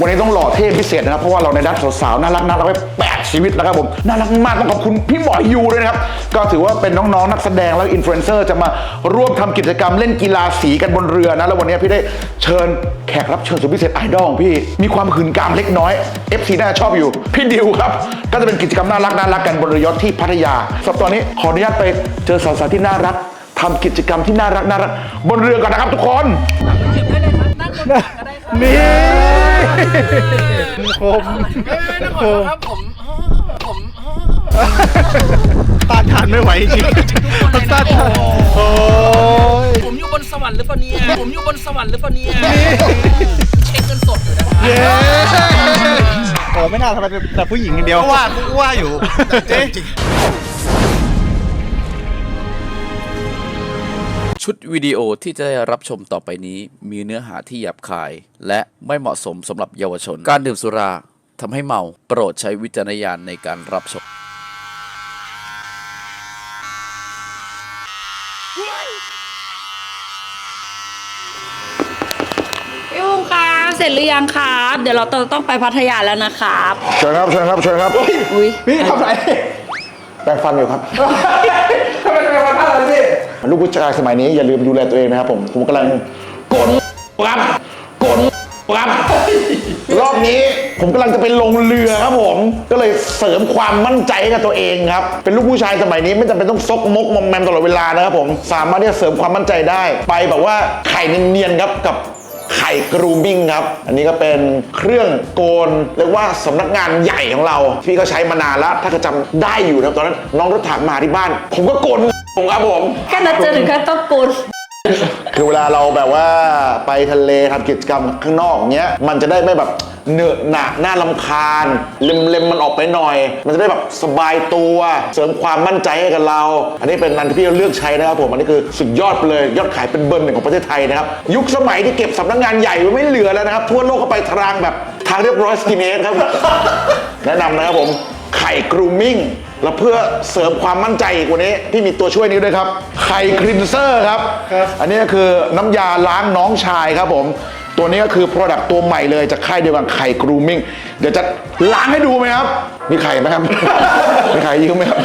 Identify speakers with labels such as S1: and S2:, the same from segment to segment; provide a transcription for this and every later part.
S1: วันนี้ต้องหล่อเท่พิเศษนะครับ เพราะว่าเราในดัดสาวๆน่ารักน่ารักไปแปดชีวิตนะครับผมน่ารักมากต้องขอบคุณพี่หมอยยูด้วยนะครับ ก็ถือว่าเป็นน้องๆนักแสดงและอินฟลูเอนเซอร์จะมาร่วมทำกิจกรรมเล่นกีฬาสีกันบนเรือนะ แล้ววันนี้พี่ได้เชิญแขกรับเชิญสุดพิเศษไอดอลของพี่มีความหืนกามเล็กน้อย FC น่าชอบอยู่ พี่ดิวครับ ก็จะเป็นกิจกรรมน่ารักน่ารักกันบนเรือยอทที่พัทยาสำหรับตอนนี้ขออนุญาตไปเจอสาวๆที่น่ารักทำกิจกรรมที่น่ารักน่ารักบนเรือก่อนนะครับทุกคน
S2: เก็บได้เลยครับนั่งบนตักก็ได้ครับ
S3: นี่คม
S2: ไม่ไม่ต้องขอโทษครับผมผม
S3: ต้านทานไม่ไหวจริงๆต้านทานโอ้ย
S2: ผมอยู่บนสวรรค์หรือเปล่าเนี่ยผมอยู่บนสวรรค์หรือเปล่าเนี่ยเช็คเงินสดอยู่นะครับ
S3: เย้โอ้ไม่น่าทำไมเป็นแต่ผู้หญิงอย่างเดียวว่ากูว่าอยู่เจ๊
S4: ชุดวิดีโอที่จะได้รับชมต่อไปนี้ มีเนื้อหาที่หยาบคาย และไม่เหมาะสมสำหรับเยาวชน การดื่มสุราทำให้เมา โปรดใช้วิจารณญาณในการรับชม
S5: พี่บุ้งครับเสร็จหรือยังครับ เดี๋ยวเราต้องไปพัทยาแล้วนะครับ
S1: เชิญครับเชิญครับเชิญครับ
S5: อุ้ย
S1: พี่ทำไรแปรงฟันอยู่ครับ ทำไมแปรงฟันอะไรพี่ ลูกผู้ชายสมัยนี้อย่าลืมดูแลตัวเองนะครับผมผมกำลังกดครับกดครับรอบนี้ผมกำลังจะไปลงเรือครับผม ก็เลยเสริมความมั่นใจให้กับตัวเองครับ เป็นลูกผู้ชายสมัยนี้ไม่จำเป็นต้องซกมกมอมแมมตลอดเวลานะครับผมสามารถที่จะเสริมความมั่นใจได้ ไปแบบว่าไข่เนียนๆครับกับไข่กรูมมิ่งครับ อันนี้ก็เป็นเครื่องโกนเรียกว่าสำนักงานใหญ่ของเรา พี่ก็ใช้มานานแล้วถ้าก็จำได้อยู่นะครับตอนนั้นน้องรถถังมาที่บ้าน ผมก็โกน ผมครับผม
S5: แค่นั้นเจอถึงขั้นต้องกุน
S1: คือเวลาเราแบบว่าไปทะเลทำกิจกรรมข้างนอกเงี้ย มันจะได้ไม่แบบเหนอะหนะน่าลำคาญเล็มเล็มๆมันออกไปหน่อย มันจะได้แบบสบายตัว เสริมความมั่นใจให้กับเรา อันนี้เป็นอันที่พี่เลือกใช้นะครับผม อันนี้คือสุดยอดไปเลยยอดขายเป็นเบอร์หนึ่งของประเทศไทยนะครับ ยุคสมัยที่เก็บสำนักงานใหญ่ไว้ไม่เหลือแล้วนะครับทั่วโลกก็ไปทางแบบทางเรียบร้อยสกินเฮดครับ แนะนำนะครับผมไข่กรูมมิ่ง แล้วเพื่อเสริมความมั่นใจอีกวันนี้พี่มีตัวช่วยนี้ด้วยครับไข่คลินเซอร์ครับ อันนี้ก็คือน้ำยาล้างน้องชายครับผม ตัวนี้ก็คือ Product ตัวใหม่เลยจากค่ายเดียวกันไข่กรูมมิ่งเดี๋ยวจะล้างให้ดูไหมครับ มีไข่ไหมครับ มีไข่ยืมไหมครับ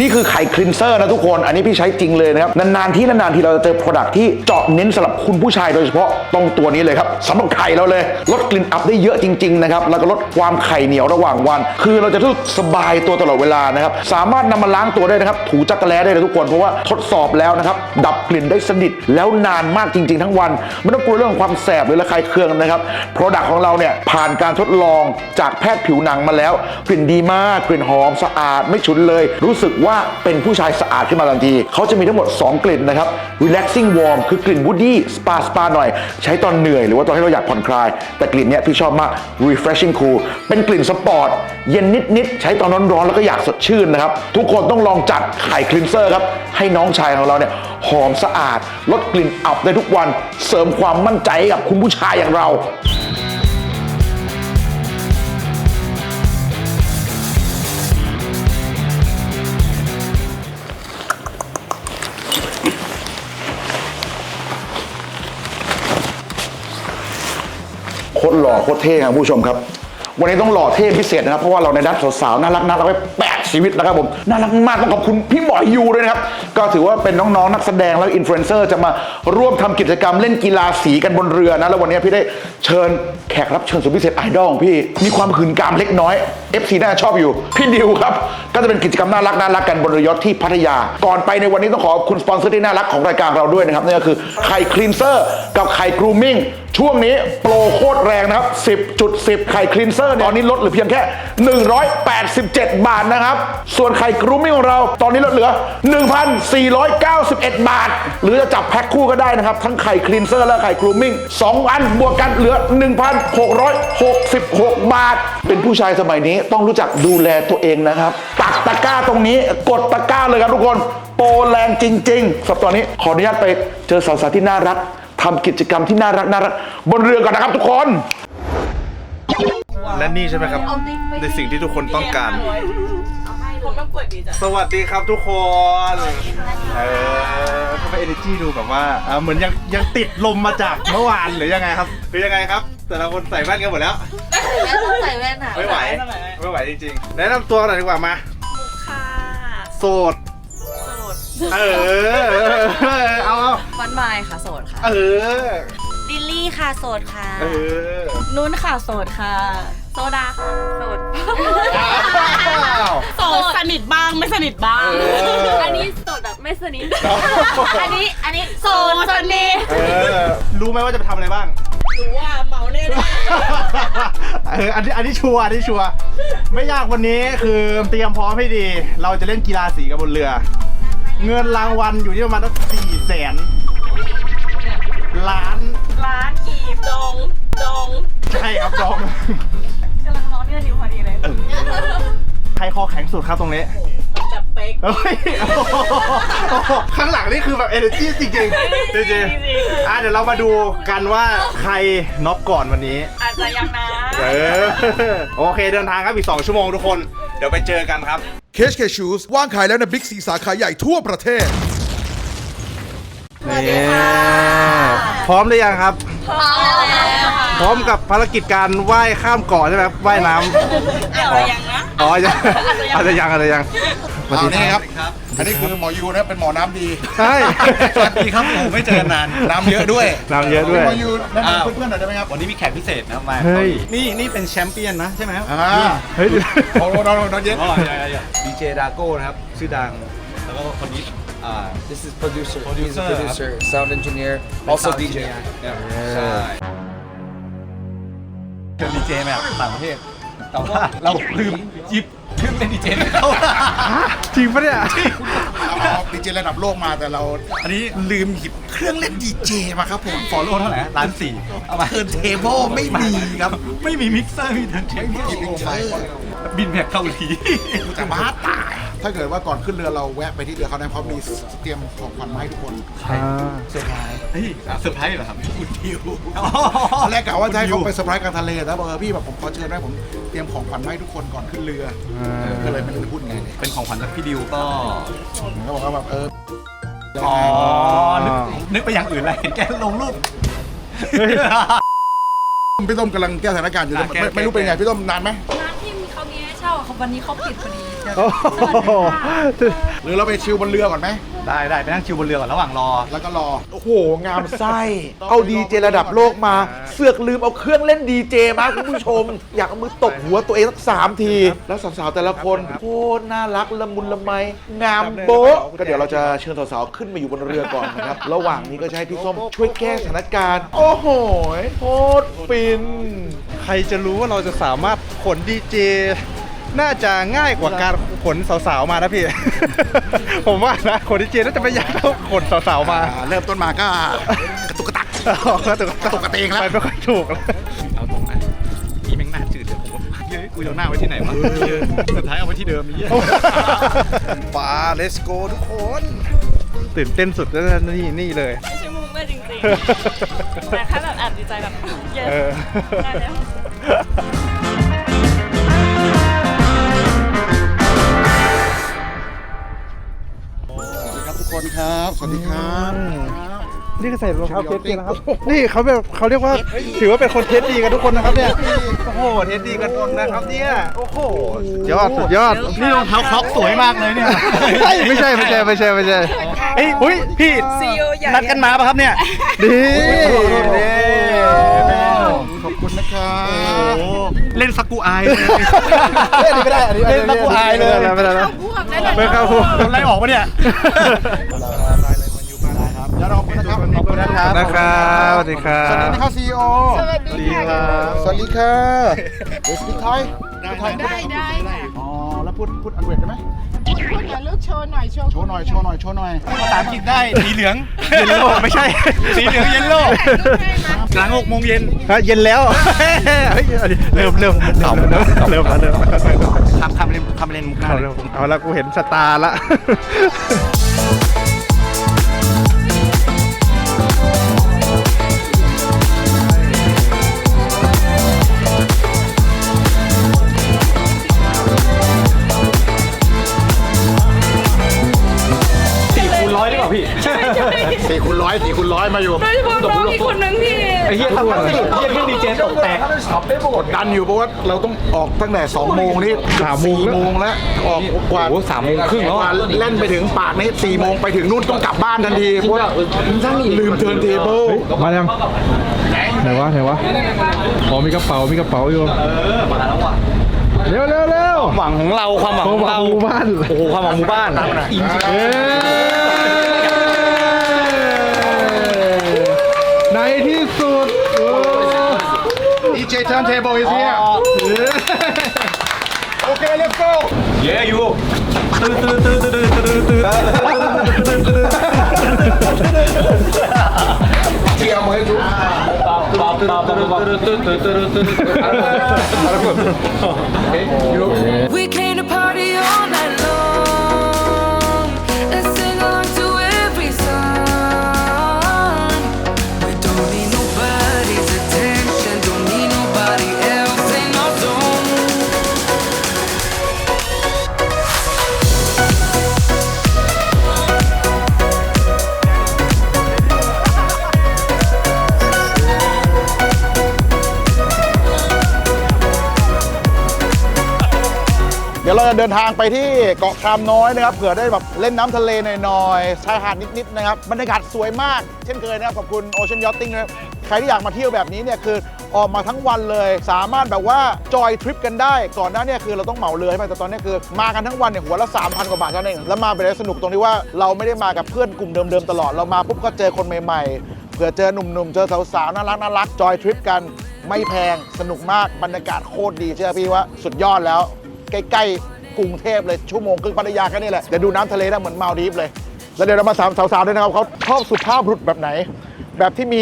S1: นี่คือไข่คลินเซอร์นะทุกคน อันนี้พี่ใช้จริงเลยนะครับ นานๆที่นานๆที่เราจะเจอ Product ที่เจาะเน้นสำหรับคุณผู้ชายโดยเฉพาะต้องตัวนี้เลยครับสำหรับไข่เราเลย ลดกลิ่นอับได้เยอะจริงๆนะครับ แล้วก็ลดความไข่เหนียวระหว่างวัน คือเราจะรู้สึกสบายตัวตลอดเวลานะครับ สามารถนำมาล้างตัวได้นะครับ ถูจักรแล้ได้เลยทุกคน เพราะว่าทดสอบแล้วนะครับ ดับกลิ่นได้สนิทแล้วนานมากจริง ๆ ทั้งวัน ไม่ต้องกลัวเรื่องของความแสบหรือระคายเคืองนะครับ Product ของเราเนี่ยผ่านการทดลองจากแพทย์ผิวหนังมาแล้วกลิ่นดีมาก กลิ่นหอมสะอาดไม่ฉุนเลย รู้สึกว่าเป็นผู้ชายสะอาดขึ้นมาทันที เขาจะมีทั้งหมด 2 กลิ่นนะครับ relaxing warm คือกลิ่น woody spa spa หน่อย ใช้ตอนเหนื่อยหรือว่าตอนที่เราอยากผ่อนคลาย แต่กลิ่นเนี้ยพี่ชอบมาก refreshing cool เป็นกลิ่นสปอร์ตเย็นนิดๆใช้ตอนร้อนๆแล้วก็อยากสดชื่นนะครับ ทุกคนต้องลองจัดไข่คลีนเซอร์ครับให้น้องชายของเราเนี่ยหอมสะอาด ลดกลิ่นอับได้ทุกวัน เสริมความมั่นใจกับคุณผู้ชายอย่างเรา โคตรหล่อโคตรเท่ครับผู้ชมครับ วันนี้ต้องหล่อเท่พิเศษนะครับ เพราะว่าเราในดัดสาวๆน่ารักน่ารักไปแปดชีวิตนะครับผมน่ารักมากต้องขอบคุณพี่หมอยูด้วยนะครับ ก็ถือว่าเป็นน้องๆนักแสดงและอินฟลูเอนเซอร์จะมาร่วมทำกิจกรรมเล่นกีฬาสีกันบนเรือนะแล้ววันนี้พี่ได้เชิญแขกรับเชิญสุดพิเศษไอดอลของพี่มีความหืนกามเล็กน้อย FC น่าจะชอบอยู่พี่ดิวครับก็จะเป็นกิจกรรมน่ารักน่ารักกันบนเรือยอทที่พัทยา ก่อนไปในวันนี้ต้องขอบคุณสปอนเซอร์ที่น่ารักของรายการเราด้วยนะครับนั่นก็คือไข่คลีนเซอร์กับไข่กรูมิ่งช่วงนี้โปรโคตรแรงนะครับ 10.10 ไข่คลีนเซอร์เนี่ยตอนนี้ลดเหลือเพียงแค่ 187 บาทนะครับ ส่วนไข่กรูมมิ่งของเราตอนนี้ลดเหลือ 1,491 บาท หรือจะจับแพ็คคู่ก็ได้นะครับ ทั้งไข่คลีนเซอร์และไข่กรูมมิ่ง2อันบวกกันเหลือ 1,666 บาท เป็นผู้ชายสมัยนี้ต้องรู้จักดูแลตัวเองนะครับ ตักตะกร้าตรงนี้กดตะกร้าเลยครับทุกคนโปรแรงจริง ๆสำหรับตอนนี้ขออนุญาตไปเจอสาวๆที่น่ารัก ทำกิจกรรมที่น่ารักน่ารักบนเรือก่อนนะครับทุกคน
S3: และนี่ใช่ไหมครับ ในสิ่งที่ทุกคนต้องการ
S2: ผมต้องเปิดดีจ้ะ
S3: สวัสดีครับทุกคนเออทำไมเอเนจีดูแบบว่าเอ่อเหมือนยังยังติดลมมาจากเมื่อวานหรือยังไงครับหรือยังไงครับ แต่ละคนใส่แว่นกันหมดแล้ว
S6: แม่ต้องใส่แว่นอะ
S3: ไม่ไหว ไม่ไหวจริงๆ แนะนำตัวหน่อยดีกว่ามา
S5: ค่ะ
S3: โสด เออ เอาเอา
S6: วันมายค่ะโสดค่ะ
S3: เออ
S6: ลิลลี่ค่ะโสดค่ะ
S3: เออ
S5: นุ่นค่ะโสดค่ะ โซดาค่ะโสด
S3: อ้าว
S5: โสดสนิทบ้างไม่สนิทบ้าง
S3: เอออั
S5: อันนี้โสดแบบไม่สนิท
S6: อันนี้อันนี้
S5: โสดสนิท
S3: เออ รู้ไหมว่าจะไปทำอะไรบ้าง
S5: รู้ว่าเมาแน่
S3: เอออันนี้อันนี้ชัวร์อันนี้ชัวร์ไม่ยากวันนี้คือเตรียมพร้อมให้ดี เราจะเล่นกีฬาสีกันบนเรือ เงินรางวัลอยู่ที่ประมาณสี่แสนล้าน
S5: ๆร้านกีบดงดง
S3: ใช่ครับจอง
S5: กำลังร้อนเนื้อนิ้วพอดีเลย
S3: ใครคอแข็งสุดครับตรงนี้
S5: แบบเป๊ก
S3: เฮ้ยโอ้โหข้างหลังนี่คือแบบ energy จริงๆจริงๆอะเดี๋ยวเรามาดูกันว่าใครน็อกก่อนวันนี้
S5: อาจจะยังนะ
S3: เออ โอเคเดินทางครับอีก 2 ชั่วโมงทุกคน เดี๋ยวไปเจอกันครับ
S7: เคชเคชูสว่างขายแล้วในบิ๊กซีสาขาใหญ่ทั่วประเทศ
S3: นี่พร้อมหรือยังครับ
S6: พร้อมแล้ว
S3: พร้อมกับภารกิจการว่ายข้ามเกาะใช่ไหมครับว่ายน้ำ
S5: อาจจะยังนะ
S3: อ๋อยังอาจจะยังอาจจะยัง
S7: เอานี่ครับ อันนี้คือหมอยูนะเป็นหมอน้ำดี
S3: ใช่
S7: สวัสดีครับผมไม่เจอกันนานน้ำเยอะด้วย
S3: น้ำเยอะด้วย
S7: หมอยูแนะนำเพื่อนๆหน่อยได้ไหมครับ
S8: วันนี้มีแขกพิเศษนะครับมา
S3: เฮ้ย
S8: นี่นี่เป็นแชมเปี้ยนนะใช่ไหมครับ
S7: อ่า
S3: เฮ้ย
S7: โอ้โหนอนนอนเย็น
S8: อ๋อดีเจดาโก้นะครับชื่อดังแล้วก็คนนี้ อ่า
S2: This is producer.
S8: Producer,
S2: He's a producer, sound engineer, also DJ.
S8: ใช่เป็นดีเจมาจากต่างประเทศ แต่ว่าเราลืมหยิบเครื่องเล่นดีเจให้เขา
S3: จริงปะเนี่ย
S7: เอาดีเจระดับโลกมาแต่เรา
S8: อันนี้
S7: ลืมหยิบเครื่องเล่นดีเจมาครับผม
S8: ฟอลโล่เท่าไหร่ล้านสี่เอามา
S7: เทิร์นเทเบิลไม่มีครับ
S8: ไม่มีมิกเซอร์มีเทิร์นเทเบิล
S7: ใช่
S8: บินแบบเกาหลี
S7: แต่บ้าตาย ถ้าเกิดว่าก่อนขึ้นเรือเราแวะไปที่เรือเขาเนี่ยเขามีเตรียมของขวัญมาให้ทุกคน
S8: เซอร์ไพรส์เฮ้ยเซอร์ไพรส์เหรอครับ
S7: คุณดิวตอนแรกกะว่าจะให้เขาไปเซอร์ไพรส์กลางทะเลแต่บอกเออพี่แบบผมขอเชิญได้ผมเตรียมของขวัญมาให้ทุกคนก่อนขึ้นเรืออก็เลยไม่รู้จะพูดไงเลย
S8: เป็นของขวัญจากพี่ดิวก็
S7: เขาบอกว่าแบบเออ
S8: อ๋อนึกนึกไปอย่างอื่นเลยเห็นแกลงรูป
S7: พี่ต้มกำลังแก้สถานการณ์อยู่
S8: อะ
S7: ไม่
S8: แก้
S7: ไม่รู้เป็นไงพี่ต้มนานไหม
S5: เช่าเขาวันนี้เขาปิดพอดีเดี๋ยว
S3: โอ้โห
S7: หรือเราไปชิลบนเรือก่อนไหม
S8: ได้ได้ไปนั่งชิวบนเรือก่อนระหว่างรอ
S7: แล้วก็รอ
S1: โอ้โห งามไส้ เอาดีเจระดับโลกมา เสือกลืมเอาเครื่องเล่นดีเจมาคุณผู้ชม อยากเอามือตบหัวตัวเองสักสามที แล้วสาวๆแต่ละคนโคตรน่ารักละมุนละไม งามโบ๊ะก็เดี๋ยวเราจะเชิญสาวๆขึ้นมาอยู่บนเรือก่อนนะครับ ระหว่างนี้ก็จะให้พี่ส้มช่วยแก้สถานการณ์ โอ้โหโคตรฟิน
S3: ใครจะรู้ว่าเราจะสามารถขนดีเจ น่าจะง่ายกว่าการขนสาวๆมานะพี่ ผมว่านะขนดีเจน่าจะไม่ยากเท่าขนสาวๆมา
S7: อ่าเริ่มต้นมาก็กระตุกกระตัก
S3: อ๋อกระตุก
S7: กระตุกกระเตงแล้ว
S3: ไปไม่ค่อยถูกแล้ว
S8: เอาตรงนะพี่แม่งหน้าจืดเลยผมว่าเฮ้ยกูจะเอาหน้าไว้ที่ไหนวะสุดท้ายเอาไว้ที่เดิมนี้
S3: ป่า let's go ทุกคน ตื่นเต้นสุดแล้วนะนี่นี่เลย
S5: ไม่ใช่มุกเลยจริงๆ แต่แค่แบบแอบดีใจแบบ เยอะ
S3: เออ
S5: ได้
S7: ครับทุกคนครับ สวัสดีครับ
S3: นี่ก็ใส่รองเท้าเทสดีนะครับ นี่เขาแบบเขาเรียกว่าถือว่าเป็นคนเทสดีกันทุกคนนะครับเนี่ยโอ้โหเทสดีกันหมดนะครับเนี่ยโอ้โหสุดยอดสุดยอด
S8: นี่รองเท้าคล็อกสวยมากเลยเนี่ย
S3: ไม่ใช่ไม่ใช่ไม่ใช่ไม่ใช่เฮ้ยหุ้ยพี่นัดกันมาป่ะครับเนี่ยดีนี่
S7: ขอบคุณนะครับ
S8: โอ้เล่นสกูอายเลย
S3: เล่นไม่ได้อันนี้
S8: เล่นแล้วกูอายเลย
S3: ไม่ได้แล้วไม่เข้าพวก
S8: โดนไล่ออกปะเนี่ย
S7: เดี๋ยวเราขอบคุณนะครับ
S3: ขอบคุณนะครับนะครับสวัสดีครั
S7: สวัสดี
S3: บ
S7: นะครับซีโอ
S3: สวัสดีครับ
S7: สวัสดีค่ะเอสปีไทยได้ได้ได้อ๋อแล้วพูดพูดอังกฤษได้ไหม พูดหน่อยลูกโชว์หน่อยโชว์หน่อยโชว์หน่อยโชว์หน่อย
S8: ภาษาอังกฤษได้สีเหลืองเยลโล่ไม่ใช่ สีเหลืองเยลโล่หลังหกโมงเย็น
S3: ฮะเย็นแล้วเฮ้ยเริ่มเริ่มเริ่มเริ่มเริ่มแล้วเริ่มแล้ว
S8: ทำทำเล่นทำเล่นมุกหน้า
S3: เอา
S8: เล
S3: แล้
S8: ยว
S3: เอาละกูเห็นสตาร์ละ
S8: ร้อยหรือเปล่าพี่
S7: สี่คูณร้อยสี่คูณร้อยมาอยู่
S5: โดยเฉพาะน้องอีกคนนึงที่
S8: ไอ้เหี้ยทำมันสิเหี้ยเครื่องดีเจตกแตก
S1: กดดันอยู่เพราะว่าเราต้องออกตั้งแต่2โมงนี่สามโมงแล้วออกกว่า
S8: โอ้โหสามโมงครึ่งแล้ว
S1: ก
S8: อะ
S1: ว่าเล่นไปถึงปากนี่สี่โมงไปถึงนู่นต้องกลับบ้านทันทีเพราะว่าลืมเทิร์นเทเบิล
S3: มายังไหนวะไหนวะอ๋อมีกระเป๋ามีกระเป๋าอยู่เร็วเร็วเร็ว
S8: หวังของเราความหวังของเรา
S3: หมู่บ้าน
S8: โอ้โหความหวังหมู่บ้าน
S3: เอ้ใน ที่สุดโอ้
S1: ดีเจเทิร์นเทเบิล is here โอเค let's go
S8: เย้อยู่
S1: เทียมให้ดู
S9: We came to
S7: เราจะเดินทางไปที่เกาะคามน้อยนะครับเผื่อได้แบบเล่นน้ำทะเลหน่อยๆชายหาดนิดๆนะครับบรรยากาศสวยมาก เช่นเคยนะครับขอบคุณ Ocean Yachting นะครับใครที่อยากมาเที่ยวแบบนี้เนี่ยคือออกมาทั้งวันเลย สามารถแบบว่าจอยทริปกันได้ ก่อนหน้าเนี่ยคือเราต้องเหมาเรือใช่ไหมแต่ตอนนี้คือมากันทั้งวันเนี่ยหัวละ3,000กว่าบาทเท่านั้นเองแล้วมาไปได้สนุกตรงที่ว่าเราไม่ได้มากับเพื่อนกลุ่มเดิมๆตลอดเรามาปุ๊บก็เจอคนใหม่ๆเผื่อเจอหนุ่มๆเจอสาวๆน่ารักน่ารักจอยทริปกันไม่แพงสนุกมากบรรยากาศโคตรดีเชื่อพี่ว่าสุดยอดแล้ว ใกล้ๆ กรุงเทพเลย ชั่วโมงครึ่งพัทยาแค่นี้แหละ เดี๋ยวดูน้ำทะเลได้เหมือนมาลดีฟเลย แล้วเดี๋ยวเรามาถามสาวๆด้วยนะครับเขาชอบสุภาพบุรุษแบบไหน แบบที่มี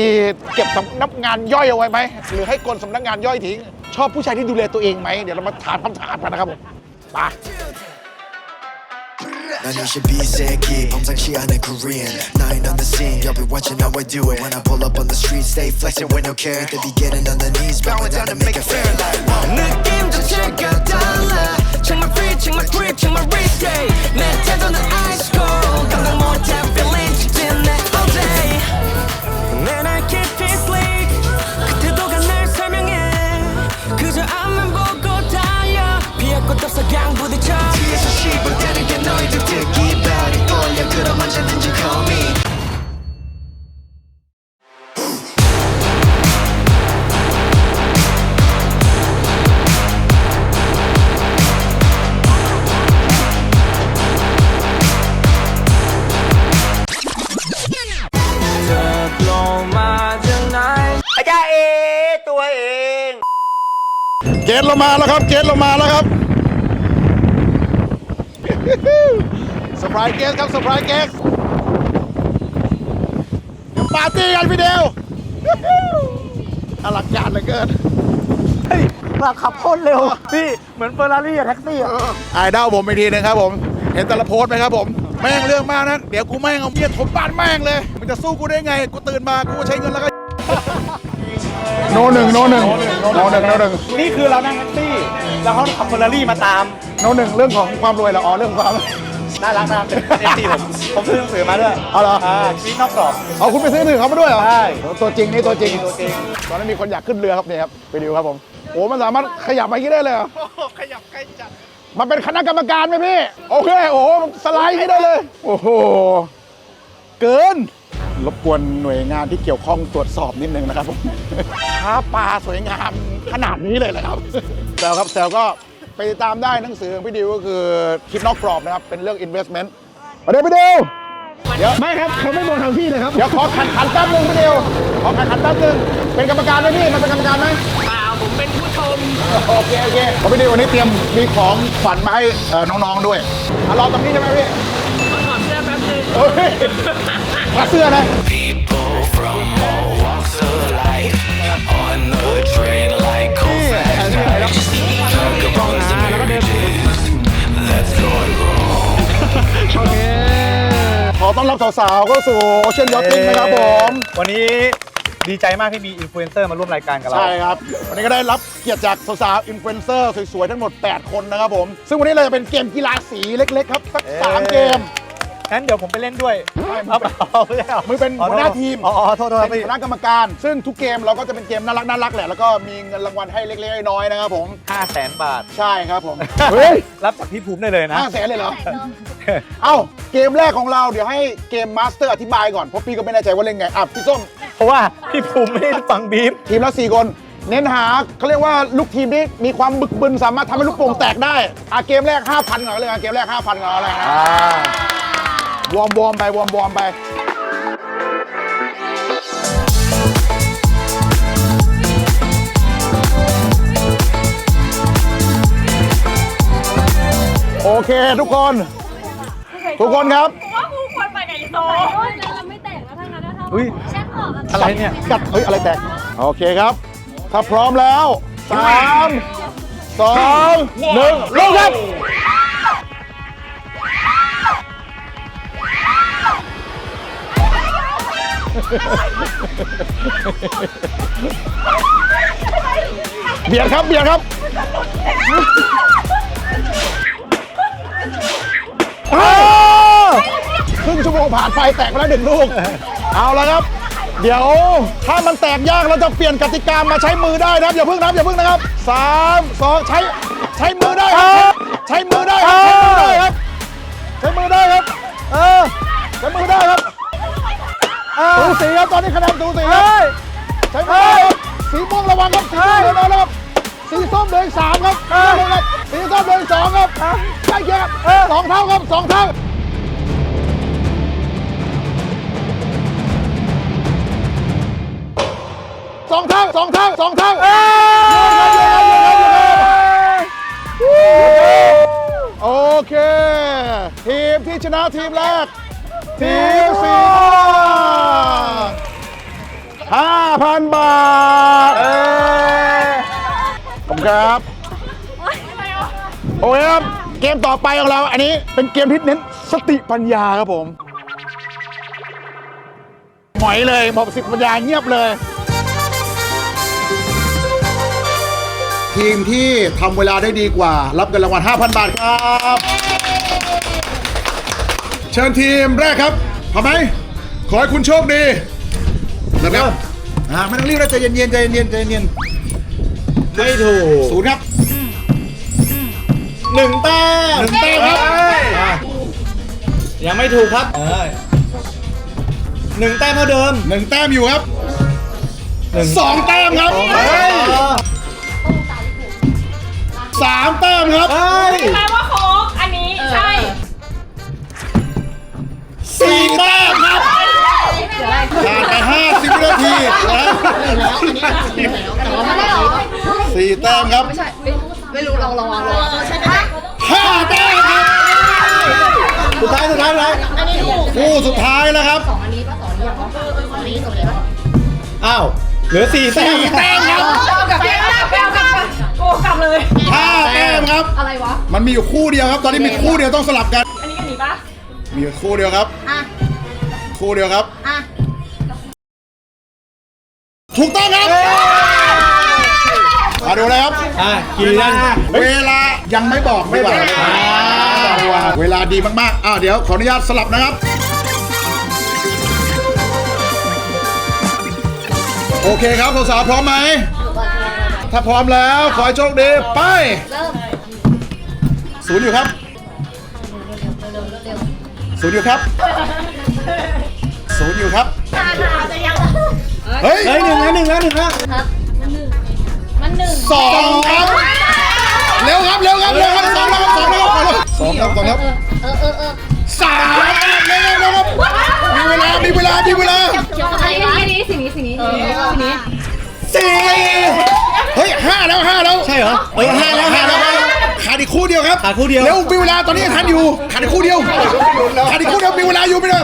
S7: เก็บสำนักงานย่อยเอาไว้ไหม หรือให้กลสำนักงานย่อยทิ้ง ชอบผู้ชายที่ดูแลตัวเองไหม เดี๋ยวเรามาถามคำถามกันนะครับผมไป
S10: 난 22 세기 범상치 않은 Korean Nine on the scene You'll be watching how I do it When I pull up on the street Stay flexing with no care They be getting on the knees Bowing down to make it fair like whoa
S9: 느낌 자체가 달라 Check my free, check my grip, check my wrist day 내 태도는 ice cold 감당 못해 feeling 직진해 all day 맨날 keep it slick 그 태도가 날 설명해 그저 앞만 보고 달려 피할 곳 없어 그냥 부딪혀
S10: 뒤에서 씹어대는 게 너희들 듣기 발이 떨려 그럼 언제든지 call me
S7: กตเรามาแล้วครับ เกตเรามาแล้วครับสปายเกสครับสปายเกสเดี๋ยวปาร์ตี้กันพี่เดียวอลังการเหลือเกิน
S3: เราขับโคตรเร็ว พี่เหมือนเฟอร์รารี่อะแท็กซี่อะ
S7: ไอดอลผมไปทีนะครับผม เห็นแต่ละโพสต์ไหมครับผม แม่งเรื่องมากนะ เดี๋ยวกูแม่งเอาเมียถมบ้านแม่งเลย มันจะสู้กูได้ไง กูตื่นมา กูใช้เงินแล้วก็ โนหนึ่งโนหนึ่งโนหนึ่งโนหนึ่ง
S3: นี่คือเรานั่งแท็กซี่ แล้วเขาขับเฟอร์รารี่มาตาม
S7: โนหนึ่งเรื่องของความรวยเหรออ๋อเรื่องความ
S3: น่ารักนะครับเป็นเอฟซีผมผมซื้อหนังสือมาด้วย
S7: เอาเหรอ
S3: อ่าชีวิตนอกกรอบ
S7: เอาคุณไปซื้อหนึ่งเขามาด้วยเหรอ
S3: ใช่
S7: ตัวจริงนี่ตัวจริงตัวจริงตอนนั้นมีคนอยากขึ้นเรือครับเนี่ยครับไปดูครับผมโอ้มันสามารถขยับมาอย่างนี้ได้เลยเหรอ
S3: ขยับใกล้จัด
S7: มันเป็นคณะกรรมการไหมพี่ โอเค โอ้โหสไลด์อย่างนี้ได้เลย โอ้โห เกิน รบกวนหน่วยงานที่เกี่ยวข้องตรวจสอบนิดนึงนะครับผมค้าปลาสวยงามขนาดนี้เลยเหรอครับแซวครับแซวก็ไปติดตามได้หนังสือของพี่ดิวก็คือคิดนอกกรอบนะครับ เป็นเรื่อง investment มาเดี๋ยวพี่ดิวเดี๋ยว
S3: ไม่ครับเขาไม่มองทางพี่เลยครับ
S7: เดี๋ยวขอขันขันแป๊บนึงพี่ดิวขอขันขันแป๊บนึงเป็นกรรมการไหมพี่มาเป็นกรรมการไหม
S2: เปล่าผมเป็นผู้ชม
S7: โอเคโอเคผมพี่ดิววันนี้เตรียมมีของขวัญมาให้เอ่อน้องๆด้วยอะรอตรงนี้ใช่ไหมพี่
S2: ขอถอดเสื้อแป๊บนึง
S7: เฮ้ยมาเสื้อนะ
S10: People from all walks of life On the train like cold fast Vagabonds and marriages That's going wrong
S7: ขอต้อนรับสาวๆเข้าสู่โอเชียนยอทติ้งนะครับผม
S3: วันนี้ดีใจมากที่มีอินฟลูเอนเซอร์มาร่วมรายการกับเรา
S7: ใช่ครับ วันนี้ก็ได้รับเกียรติจากสาวๆอินฟลูเอนเซอร์สวยๆ ทั้งหมด 8 คนนะครับผม ซึ่งวันนี้เราจะเป็นเกมกีฬาสีเล็กๆ ครับ สัก 3 เกม
S8: งั้นเดี๋ยวผมไปเล่นด้วยเอาเอาไม่ได้หรอ
S7: มึงเป็นหัวหน้าทีม
S8: อ๋อโทษโทษ
S7: เป็นคณะกรรมการ ซึ่งทุกเกมเราก็จะเป็นเกมน่ารักน่ารักแหละ แล้วก็มีเงินรางวัลให้เล็กๆน้อยๆนะครับผม
S8: ห้าแสนบาท
S7: ใช่ครับผม เฮ้ย
S8: รับจากพี่ภูมิได้เลยนะ
S7: ห้าแสนเลยเหรอ เอ้า เกมแรกของเราเดี๋ยวให้เกมมาสเตอร์อธิบายก่อน เพราะพี่ก็ไม่แน่ใจว่าเล่นไง อะพี่ส้ม
S8: เพราะว่าพี่ภูมิไม่ได้ฟังบีฟ
S7: ทีมละสี่คน เน้นหาเขาเรียกว่าลูกทีมที่มีความบึกบึนสามารถทำให้ลูกโป่งแตกได้ อะเกมแรก5,000ก่อนเลยอะเกมแรก5,000ก่อนเลยนะ วอร์มวอร์มไปวอร์มวอร์มไปโอเคทุกคน ทุกคนครับ
S5: ว่ากูควรไปกับอีโซเราไม่แต่งแล้วทั้งนั้นนะ
S8: อุ้ย
S5: แชทออก
S8: อะไรเนี่ย
S7: กัดเฮ้ย อะไรแตก โอเคครับ ถ้าพร้อมแล้วสามสองหนึ่งลงครับ เบียดครับเบียดครับครึ่งชั่วโมงผ่านไปแตกไปแล้วหนึ่งลูก เอาและครับ เดี๋ยวถ้ามันแตกยากเราจะเปลี่ยนกติกามาใช้มือได้นะครับ อย่าพิ่งนับอย่าพิ่งนะครับสามสองใช้ใช้มือได้ครับ ใช้มือได้ครับ ใช้มือได้ครับ ใช้มือได้ครับ เออใช้มือได้ครับ สูสีครับตอนนี้คะแนนสูสีครับใช้มือได้ครับสีม่วงระวังครับสีม่วงเหลือน้อยแล้วครับสีส้มเหลืออีกสามครับสีส้มเหลืออีกสองครับใช่เคียงครับสองเท่าครับสองเท่าสองเท่าสองเท่าสองเท่าโอเค ทีมที่ชนะทีมแรก ทีมสี ห้าพันบาทขอบคุณครับ โอเคครับ เกมต่อไปของเรา อันนี้เป็นเกมที่เน้นสติปัญญาครับผม หมอยเลยหมอบสติปัญญาเงียบเลย ทีมที่ทำเวลาได้ดีกว่า รับเงินรางวัล5,000 บาทครับ เชิญทีมแรกครับพร้อมไหม ขอให้คุณโชคดีเริ่มครับอ่าไม่ต้องรีบนะใจเย็นๆใจเย็นๆใจเย็นๆไม่ถูกศูนย์ครับหนึ่งแต้มหนึ่งแต้มครับอ่า
S8: ยังไม่ถูกครับหนึ่งแต้มเท่าเดิม
S7: หนึ่งแต้มอยู่ครับสองแต้มครับสามแต้มครับ
S5: แปลว่าโค้กอันนี้ใช่
S7: สี่แต้มครับ ผ่านไปห้าสิบวินาทีนะสี่แต้มครับ
S6: ไม่รู้ลองลองลองลองใช่ไหม
S7: ห้าแต้มครับสุดท้ายสุดท้ายสุดท้าย
S6: อันนี้ถูก
S7: คู่สุดท้ายแล้วครับ
S6: สองอันนี้ป่ะสองอันนี้เหรอเออเอออันนี้สองอันนี้ป่ะ
S8: อ้าวเหลือสี่แต้ม
S7: สี่แต้มครับ
S5: กับแก้วกับแก้วกับโอ้กลับเลย
S7: ห้าแต้มครับ
S6: อะไรวะ
S7: มันมีอยู่คู่เดียวครับ ตอนนี้มีคู่เดียวต้องสลับกัน
S5: อันนี้กันนี้ปะ
S7: มีอยู่คู่เดียวครับ
S6: อะ
S7: คู่เดียวครับ
S6: อะ
S7: ถูกต้องครับมาดูเลยครับ
S8: อะกี่นั่น
S7: เวลายังไม่บอกดีกว่าอ่าเวลาดีมากๆอ้าวเดี๋ยวขออนุญาตสลับนะครับ โอเคครับสาวๆพร้อมไหม ถ้าพร้อมแล้วขอให้โชคดีไป
S6: เริ่ม
S7: ศูนย์อยู่ครับศูนย์อยู่ครับศูนย์อยู่ครับ เฮ้ย
S8: เฮ้ยหนึ่งแล้วหนึ่งแล้วหนึ่งแล้ว
S6: มันหนึ่ง
S7: สองครับ เร็วครับเร็วครับเร็วครับสองแล้วครับสองแล้วครับสองครับสองครับ
S6: เออเออเออ
S7: สามเร็วเร็วครับมีเวลามีเวลามีเวลา
S6: เขียวอะไรวะนี้สีนี้สีนี้สีนี้สีนี้
S7: สี่เฮ้ยห้าแล้วห้าแล้ว
S8: ใช่เหรอ
S7: เออห้าแล้วห้าแล้วขาดอีกคู่เดียวครับ
S8: ขาดคู่เดียว
S7: เร็วมีเวลาตอนนี้ยังทันอยู่ขาดอีกคู่เดียวขาดอีกคู่เดียวมีเวลาอยู่ไม่ได้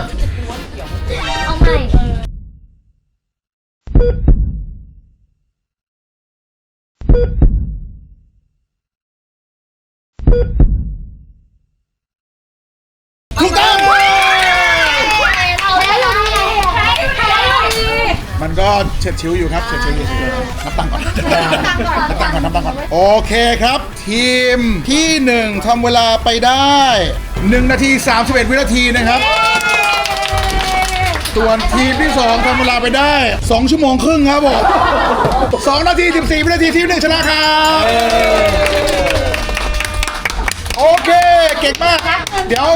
S6: เอาแล้วเราได้ไง
S7: มันก็เฉียดชิวอยู่ครับเฉียดชิวอยู่นับตังค์ก่อนนับตังค์ก่อนนับตังค์ก่อนโอเคครับ ทีมที่หนึ่งทำเวลาไปได้1นาที31วินาทีนะครับ ส่วนทีมที่2ทำเวลาไปได้2ชั่วโมงครึ่งครับผม2นาที14วินาทีทีมหนึ่งชนะครับ โอเค เก่งมาก เดี๋ยว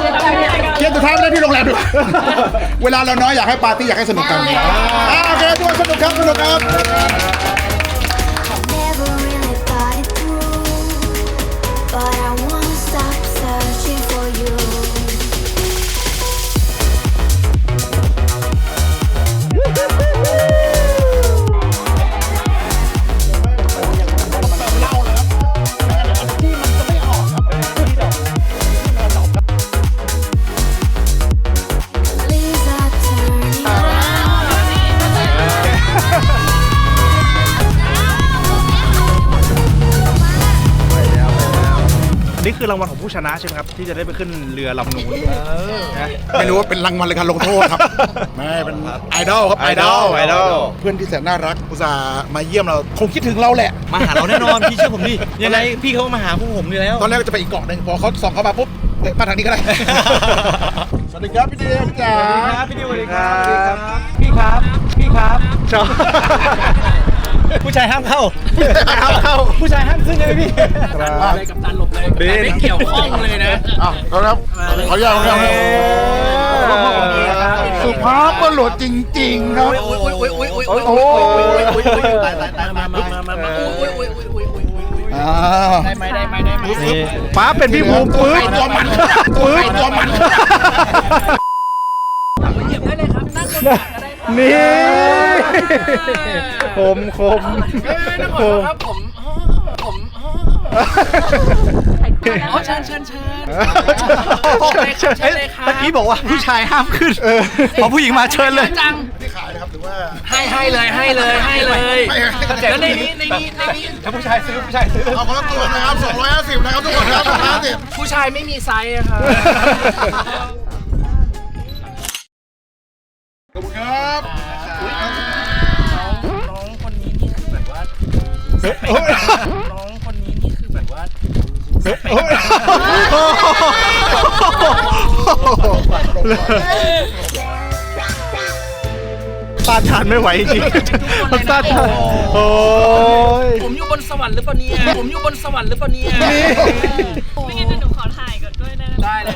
S7: เกมสุดท้ายไม่ได้ที่โรงแรมด้วยเวลาเราน้อยอยากให้ปาร์ตี้อยากให้สนุกกันอ่าโอเคทุกคนสนุกครับสนุกครับ
S3: ชนะใช่ไหมครับที่จะได้ไปขึ้นเรือลำนู้นนะ
S7: ไม่รู้ว่าเป็นรางวัลหรือการลงโทษครับ ไม่เป็นไอดอลครับไอดอล
S3: ไอดอล
S7: เพื่อนที่แสนน่ารักอุตส่าห์มาเยี่ยมเราคงคิดถึงเราแหละ
S8: มาหาเราแน่นอนพี่เชื่อผมดิยังไงพี่เขามาหาพวกผมอยู่แล้ว
S7: ตอนแรกจะไปอีกเกาะหนึ่งพอเขาส่องเข้ามาปุ๊บเอ๊ะมาทางนี้ก็ได้สวัสดีครับพี่เดียพี่จ๋า
S8: ครับพี่ดิวสวัสดีครับพี่ครับพี่ครับชอบ ผู้ชายห้ามเข้า
S3: ห้ามเข้า
S8: ผู้ชายห้ามขึ้นเลยพี่
S2: หลบเกับตันหลบเลยดี ไม่เกี่ยวข้องเลยนะ
S7: อะเอครับขอยนุญาตสุญาตสุภาพบุรุษจริง ๆ ครับ
S2: โอ่ยโอ้ไหมได้ไหยโอ้ไหม
S3: ป้าเป็นพี่ภูมิปื๊บ
S7: ตัวมันปื๊บยโอ๊ย
S2: โอ๊ยโอ๊ยโบได้เลยโครับนั่งบนตักก็ได้
S3: นี่ คมคม
S2: นั่ง
S3: ค
S2: ก่อน
S3: ม
S2: ครับผมผมอ๋อเชิญเชิญเชิญเชิญเลยครับ
S8: เมื่อกี้บอกว่าผู้ชายห้ามขึ้นพอผู้หญิงมาเชิญเลย
S2: จัง
S7: ที่ขายนะครับถือว่า
S2: ให้ให้เลยให้เลยให้เลยแล้วในนี้ในนี้ในนี้
S8: ถ้าผู้ชายซื้อผู้ชายซื้อ
S7: เอาคนละตัวนะครับ250นะครับทุกคนครับ250
S2: ผู้ชายไม่มีไซส์อะครับ
S7: ขอบคุณครับ
S2: น้องคนนี้นี่คือแบบว่าน้องคนนี้นี่คือแบบว่า
S3: ต้านทานไม่ไหวจริงๆมันต้านทานโอ้ย
S2: ผมอยู่บนสวรรค์หรือเปล่าเนี่ยผมอยู่บนสวรรค์หรือเปล่าเนี่ย
S5: ไม่งั้นเดี๋ยวหนูขอถ่ายก่อนด้วยได้ไหม
S2: ได้เลย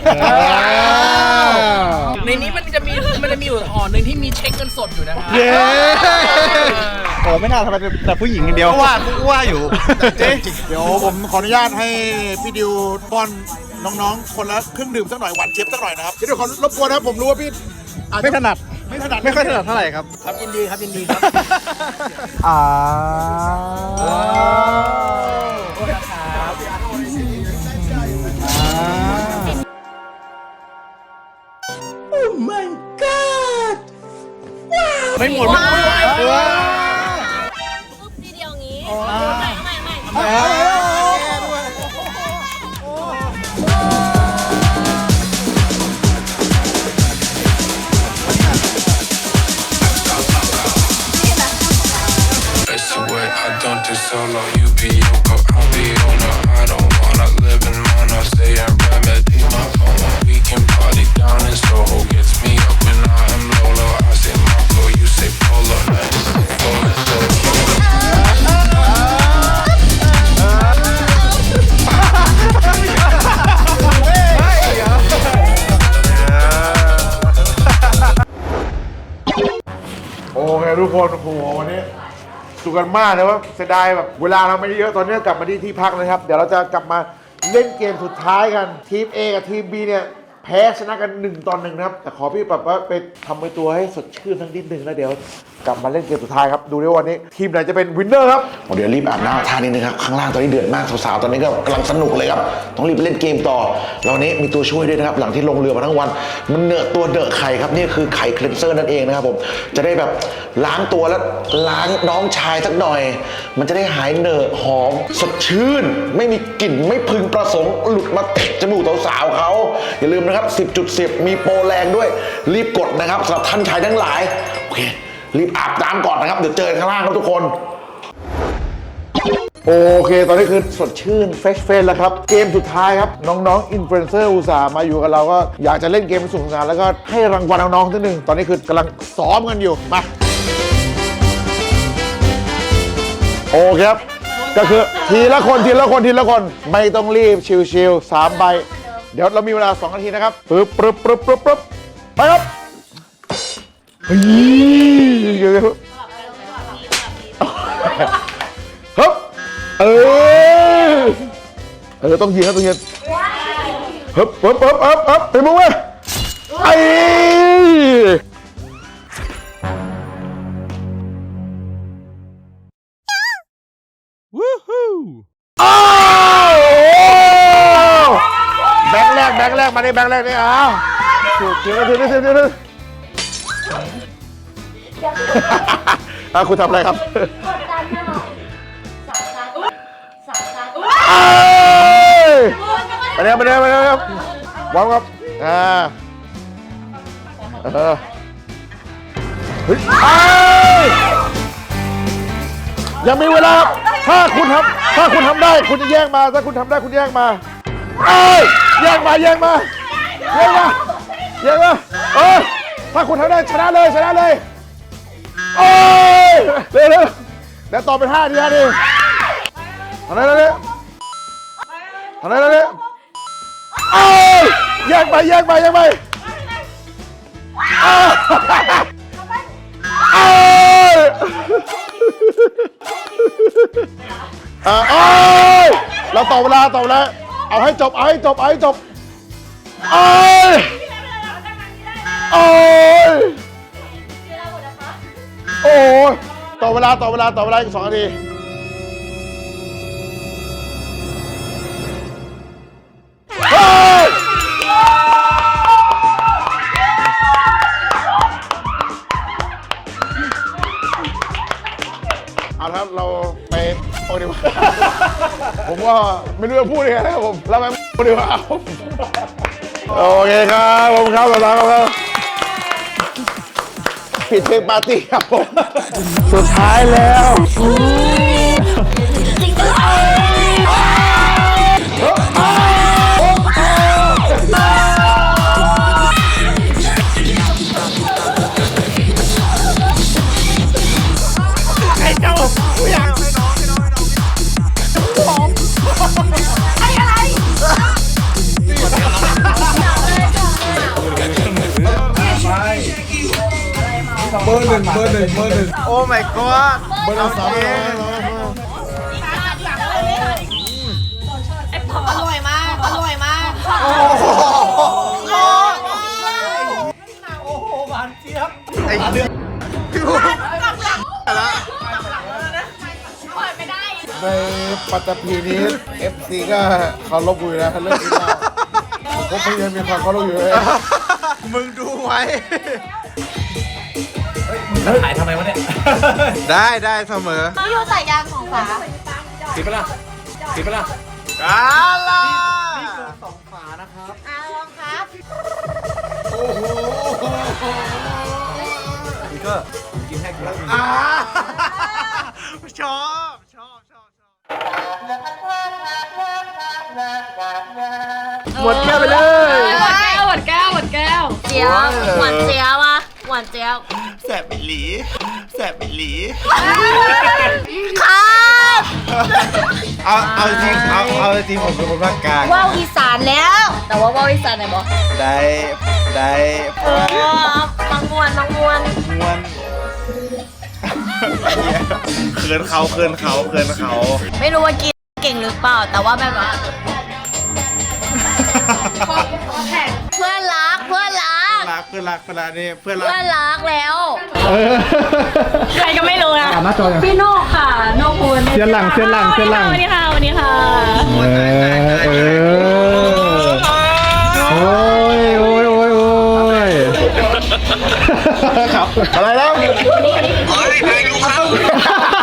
S2: ในนี้มันจะมีมันจะมีอยู่ห่อหนึ่งที่มีเช็คเงินสดอยู่นะครับ
S3: เย้โอ้ไม่น่าทำไมเป็นแต่ผู้หญิงอย่างเดียว
S8: ว่ากูว่าอยู่
S7: เจ๊เดี๋ยวผมขออนุญาตให้พี่ดิวป้อนน้องๆ คนละเครื่องดื่มสักหน่อยหวานเจี๊ยบสักหน่อยนะครับเดี๋ยวขอรบกวนนะครับผมรู้ว่าพี่อาจจะ
S3: ไม่ถนัด
S7: ไม่ถนัด
S3: ไม่ค่อยถนัดเท่าไหร่ครับ
S2: ครับยินดีครับยินดีครับ
S3: อ่า
S2: ไม่หมดไม่หมด
S7: สุขกันมากนะว่าเสียดายแบบเวลาเราไม่ได้เยอะตอนนี้กลับมาที่ที่พักนะครับ เดี๋ยวเราจะกลับมาเล่นเกมสุดท้ายกันทีม A กับทีม B เนี่ยแพ้ชนะกัน1ต่อหนึ่งนะครับ แต่ขอพี่แบบว่าไปทำไปตัวให้สดชื่นทั้งนิดนึงแล้วเดี๋ยว กลับมาเล่นเกมสุดท้ายครับ ดูด้วยวันนี้ ทีมไหนจะเป็นวินเนอร์ครับ
S1: เดี๋ยวรีบอาบน้ำทานนิดนึงครับ ข้างล่างตอนนี้เดือดมากสาวๆตอนนี้ก็กำลังสนุกเลยครับ ต้องรีบเล่นเกมต่อแล้ววันนี้มีตัวช่วยด้วยนะครับ หลังที่ลงเรือมาทั้งวัน มันเหนอะตัวเดอะไข่ครับนี่คือไข่เคลนเซอร์นั่นเองนะครับผมจะได้แบบล้างตัวแล้วล้างน้องชายสักหน่อย มันจะได้หายเหนอะหอมสดชื่น ไม่มีกลิ่นไม่พึงประสงค์หลุดมาเตะจมูกสาวๆเขาอย่าลืมนะครับ 10.10 มีโปรแรงด้วยรีบกดนะครับสำหรับท่านชายทั้งหลายโอเค รีบอาบน้ำก่อนนะครับ เดี๋ยวเจอข้างล่างครับทุกคน โอเค ตอนนี้คือสดชื่นเฟชเฟนแล้วครับ เกมสุดท้ายครับ น้องๆอินฟลูเอนเซอร์อุตส่าห์มาอยู่กับเราก็อยากจะเล่นเกมให้สนุกสนานแล้วก็ให้รางวัลน้องๆทีหนึ่งตอนนี้คือกำลังซ้อมกันอยู่มาโอเคครับ ก็คือทีละคนทีละคนทีละคนไม่ต้องรีบชิวๆสามใบ เดี๋ยวเรามีเวลา 2 นาทีนะครับปึ๊บปึ๊บปึ๊บปึ๊บปึ๊บไปครับ เฮ้ยเดี๋ยวๆฮึบเออเออต้องยิงครับต้องยิงฮึบปึ๊บปึ๊บปึ๊บปึ๊บไปมุ้งเว้ยไอ้อ้าวแบงค์แรกแบงค์แรกมาดิแบงค์แรกนี่อ้าวถูกเดี๋ย วเดี๋ยวเดี๋ยวเดี๋ยวเดี๋ยวอะคุณทำอะไรครับเอ้ยไปเร็วไปเร็วไปเร็วครับวางครับอ่าเออเฮ้ยเอ้ยยังมีเวลาครับถ้าคุณทำถ้าคุณทำได้ คุณจะแย่งมาถ้าคุณทำได้คุณแย่งมาเอ้ยแย่งมาแย่งมาแย่งมาแย่งมาเอ้ยถ้าคุณทำได้ชนะเลยชนะเลย โอ้ยเร็วเร็วเดี๋ยวต่อเป็นห้าทีห้าทีทำได้แล้วเนี่ยทำไมล่ะเนี่ยเอ้ยแยกไปแยกไปแยกไปเอ้ยเอ้ยอะเอ้ยเราต่อเวลาต่อเวลาเอาให้จบเอาให้จบเอาให้จบเอ้ยเอ้ย โอ้ยต่อเวลาต่อเวลาต่อเวลาอีกสองนาที เฮ้ย เอาครับเราไปโอดีกว่าผมว่าไม่รู้จะพูดยังไงนะครับผม เราไปโอ้ดีกว่าครับโอเคครับผมครับสำหรับครับ ปิดเพลงปาร์ตี้ครับผม สุดท้ายแล้ว
S3: เบอร์หนึ่งเบอร์หนึ่งเบอร์หนึ่งโอ้ my god
S1: เบอร์หนึ่งสาม
S3: เอ
S6: อร่อยมาก อร่อยมาก
S3: โอ้โหไอ้เรื่องพี่พูดละ
S1: ในปัตตภีนี้ FC ก็เคารพอยู่นะเรื่องนี้ก็ผมพยายามมีความเคารพอยู่เลย
S3: มึงดูไว้
S8: ถ่ายทำไมวะเนี่ย
S3: ได้ได้เสมอ
S6: น้องอยู่ใส่ยางของฝา
S8: ติดปะล่ะติดปะล่ะ
S3: กาล่ะ
S6: อ่าลองครับ
S8: นี่ก็กินให้กูแล้ว
S3: อ่าชอบชอบชอบชอบหมดแก้วไปเลย
S5: หวานแก้วหวานแก้วหวานแก้ว
S6: เจียวหวานเจียวอะ หวานเจียว
S3: แสบไปหลี แสบไปหลี
S6: ครับ
S3: เอาเอาจริงเอาเอาจริงผมเป็นคนภาคกลาง
S6: ว่าวอีสานแล้ว แต่ว่าว่าวอีสานไหนบอก
S3: ได้ได้
S6: เออบางมวนบางมวน
S3: มวนเคินเขาเคินเขาเคินเขา
S6: ไม่รู้ว่ากินเก่งหรือเปล่า แต่ว่าแบบว่าเพื่อนรักเพื่อน รัก
S3: รักเพื่อนรักเพื่อนรักนี่เพื่อนรัก
S6: เพื่อนรักแล้ว
S5: ใครก็ไม่รู้นะ
S8: อ่านหน้าจอยัง
S5: พี่โนกค่ะ โนกคุณ
S8: เสียนหลังเสียนหลังเสียนหลัง
S5: สวัสดีค่ะสวัสดีค่ะ
S8: เออเออโอ้ยโอ้ยโอ้ยโอ้ย
S3: ครับอะไรแล้ว
S5: พี่โนกบอกว่าบอกให้พายุเข้าบ